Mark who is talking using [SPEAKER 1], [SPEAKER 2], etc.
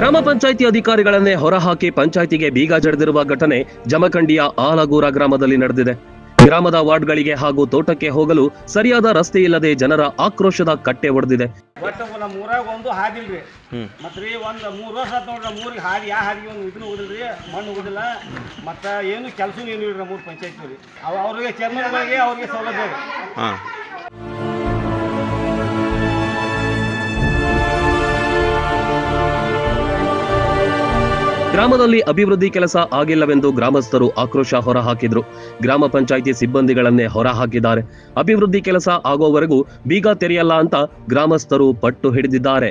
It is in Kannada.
[SPEAKER 1] ಗ್ರಾಮ ಪಂಚಾಯಿತಿ ಅಧಿಕಾರಿಗಳನ್ನೇ ಹೊರಹಾಕಿ ಪಂಚಾಯಿತಿಗೆ ಬೀಗ ಜಡಿದಿರುವ ಘಟನೆ ಜಮಖಂಡಿಯ ಆಲಗೂರ ಗ್ರಾಮದಲ್ಲಿ ನಡೆದಿದೆ. ಗ್ರಾಮದ ವಾರ್ಡ್ಗಳಿಗೆ ಹಾಗೂ ತೋಟಕ್ಕೆ ಹೋಗಲು ಸರಿಯಾದ ರಸ್ತೆ ಇಲ್ಲದೆ ಜನರ ಆಕ್ರೋಶದ ಕಟ್ಟೆ ಒಡೆದಿದೆ.
[SPEAKER 2] ಒಟ್ಟು ನಮ್ಮ ಊರಾಗ ಒಂದು ಹಾದಿಲ್ರಿ. ಮತ್ತು ಒಂದು ಮೂರು ವರ್ಷ ಆತು ನೋಡ್ರಿ ನಮ್ಮ ಊರಿಗೆ ಹಾದಿ ಯಾವ ಹಾದಿಗೆ ಒಂದು ಇದನ್ನು ಉದಿಲ್ರಿ ಮಣ್ಣು ಉದಿಲ್ಲ ಮತ್ತು ಏನು ಕೆಲಸ ಏನು ಇಲ್ರಿ ನಮ್ಮ ಊರು ಪಂಚಾಯತ್ ರೀ ಅವ ಅವ್ರಿಗೆ ಅವ್ರಿಗೆ ಸೌಲಭ್ಯ ರೀ.
[SPEAKER 1] ಗ್ರಾಮದಲ್ಲಿ ಅಭಿವೃದ್ಧಿ ಕೆಲಸ ಆಗಿಲ್ಲವೆಂದು ಗ್ರಾಮಸ್ಥರು ಆಕ್ರೋಶ ಹೊರಹಾಕಿದ್ರು. ಗ್ರಾಮ ಪಂಚಾಯಿತಿ ಸಿಬ್ಬಂದಿಗಳನ್ನೇ ಹೊರಹಾಕಿದ್ದಾರೆ. ಅಭಿವೃದ್ಧಿ ಕೆಲಸ ಆಗೋವರೆಗೂ ಬೀಗ ತೆರೆಯಲ್ಲ ಅಂತ ಗ್ರಾಮಸ್ಥರು ಪಟ್ಟು ಹಿಡಿದಿದ್ದಾರೆ.